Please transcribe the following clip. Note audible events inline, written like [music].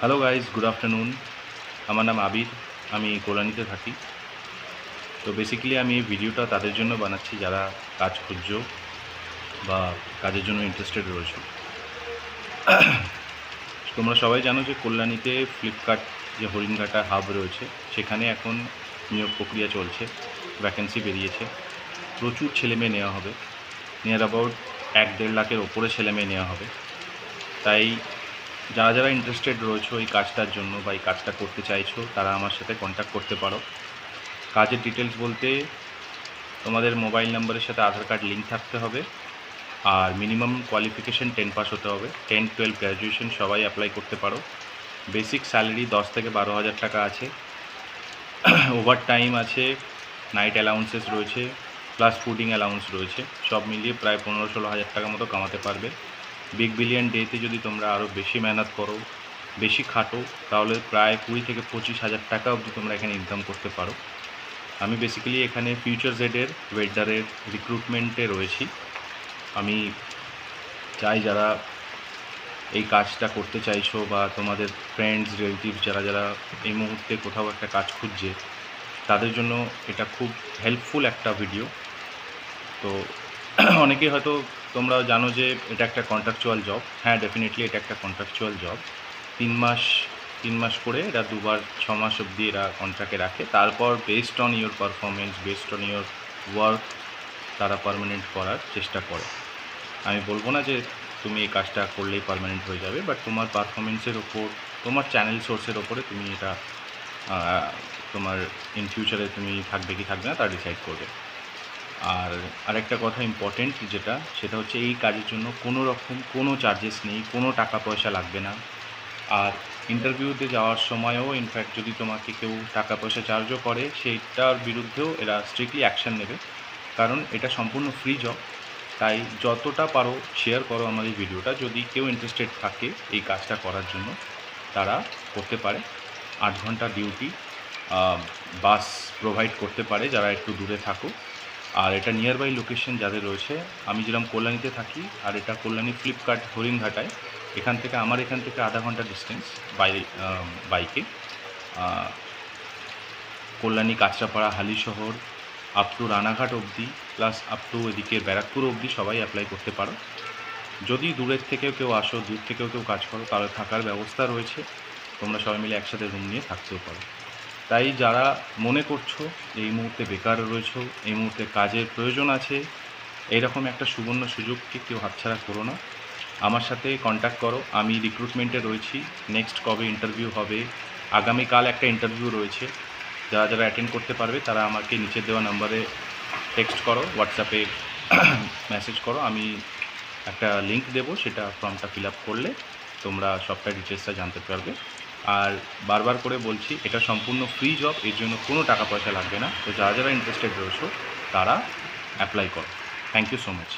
Hello guys good afternoon আমার নাম আবির। আমি কল্যাণীতে থাকি। তো বেসিক্যালি আমি এই ভিডিওটা তাদের জন্য বানাচ্ছি যারা কাজ খুঁজছো বা কাজের জন্য ইন্টারেস্টেড রয়েছে। [clears throat] তোমরা সবাই জানো যে কল্যাণীতে ফ্লিপকার্ট যে হরিণঘাটা হাব রয়েছে, সেখানে এখন নিয়োগ প্রক্রিয়া চলছে। ভ্যাকেন্সি বেরিয়েছে। প্রচুর ছেলেমেয়ে নেওয়া হবে। নিয়ার অ্যাবাউট এক দেড় লাখের ওপরে ছেলেমেয়ে নেওয়া হবে। তাই যারা যারা ইন্টারেস্টেড রয়েছো এই কাজটার জন্য বা এই কাজটা করতে চাইছো, তারা আমার সাথে কন্ট্যাক্ট করতে পারো। কাজের ডিটেলস বলতে তোমাদের মোবাইল নাম্বারের সাথে আধার কার্ড লিঙ্ক থাকতে হবে। আর মিনিমাম কোয়ালিফিকেশন টেন পাস হতে হবে। টেন টুয়েলভ গ্র্যাজুয়েশন সবাই অ্যাপ্লাই করতে পারো। বেসিক স্যালারি দশ থেকে বারো হাজার টাকা আছে। [clears throat] ওভার টাইম আছে নাইট অ্যালাউন্সেস রয়েছে প্লাস ফুডিং অ্যালাউন্স রয়েছে। সব মিলিয়ে প্রায় পনেরো ষোলো হাজার টাকা মতো কামাতে পারবে। বিগ বিলিয়ন ডেতে যদি তোমরা আরও বেশি মেহনত করো, বেশি খাটো, তাহলে প্রায় কুড়ি থেকে পঁচিশ হাজার টাকা অবধি তোমরা এখানে ইনকাম করতে পারো। আমি বেসিক্যালি এখানে ফিউচার জেডের ওয়েল্ডারের রিক্রুটমেন্টে রয়েছি। আমি চাই যারা এই কাজটা করতে চাইছো বা তোমাদের ফ্রেন্ডস রিলেটিভ যারা যারা এই মুহূর্তে কোথাও একটা কাজ খুঁজছে, তাদের জন্য এটা খুব হেল্পফুল একটা ভিডিও তো [clears throat] অনেকেই হয়তো তোমরা জানো যে এটা একটা কন্ট্রাকচুয়াল জব হ্যাঁ ডেফিনেটলি এটা একটা কন্ট্রাকচুয়াল জব তিন মাস তিন মাস করে এরা দুবার, ছ মাস অবধি এরা কন্ট্রাক্টে রাখে। তারপর based on your performance based on your work তারা পারমানেন্ট করার চেষ্টা করে। আমি বলব না যে তুমি এই কাজটা করলেই পারমানেন্ট হয়ে যাবে বাট তোমার পারফরমেন্সের ওপর, তোমার চ্যানেল সোর্সের ওপরে তুমি এটা তোমার ইন ফিউচারে তুমি থাকবে কি থাকবে না তা ডিসাইড করবে। আর আরেকটা কথা ইম্পর্টেন্ট যেটা, সেটা হচ্ছে এই কাজের জন্য কোনো রকম কোনো চার্জেস নেই, কোনো টাকা পয়সা লাগবে না। আর ইন্টারভিউতে যাওয়ার সময়ও ইনফ্যাক্ট যদি তোমাকে কেউ টাকা পয়সা চার্জও করে, সেইটার বিরুদ্ধেও এরা স্ট্রিক্টলি অ্যাকশন নেবে। কারণ এটা সম্পূর্ণ ফ্রি জব তাই যতটা পারো শেয়ার করো আমাদের ভিডিওটা যদি কেউ ইন্টারেস্টেড থাকে এই কাজটা করার জন্য, তারা করতে পারে। আট ঘণ্টা ডিউটি বাস প্রোভাইড করতে পারে যারা একটু দূরে থাকো আর এটা নিয়ার বাই লোকেশন যাদের রয়েছে, আমি যেরকম কল্যাণীতে থাকি, আর এটা কল্যাণী ফ্লিপকার্ট হরিণঘাটায়, এখান থেকে আমার এখান থেকে আধা ঘণ্টা ডিস্টেন্স বাই বাইকে কল্যাণী, কাঁচরাপাড়া হালিশহর আপ টু রানাঘাট অবধি প্লাস আপ টু এদিকে ব্যারাকপুর অবধি সবাই অ্যাপ্লাই করতে পারো। যদি দূরের থেকেও কেউ আসো, দূর থেকেও কেউ কাজ করো, তাহলে থাকার ব্যবস্থা রয়েছে। তোমরা সবাই মিলে একসাথে রুম নিয়ে থাকতেও পারো। তাই যারা মনে করছ যে এই মুহূর্তে বেকার রয়েছো, এই মুহূর্তে কাজের প্রয়োজন আছে, এইরকম একটা সুবর্ণ সুযোগকে কেউ হাতছাড়া করো না। আমার সাথে কন্ট্যাক্ট করো। আমি রিক্রুটমেন্টে রয়েছি। নেক্সট কবে ইন্টারভিউ হবে? আগামীকাল একটা ইন্টারভিউ রয়েছে। যারা যারা অ্যাটেন্ড করতে পারবে, তারা আমাকে নিচে দেওয়া নাম্বারে টেক্সট করো হোয়াটসঅ্যাপে মেসেজ করো। আমি একটা লিংক দেবো, সেটা ফর্মটা ফিল আপ করলে তোমরা সবটা ডিটেলসটা জানতে পারবে। আর বারবার করে বলছি, এটা সম্পূর্ণ ফ্রি জব এর জন্য কোনো টাকা পয়সা লাগবে না। তো যারা যারা ইন্টারেস্টেড রয়েছো, তারা অ্যাপ্লাই করো। Thank you so much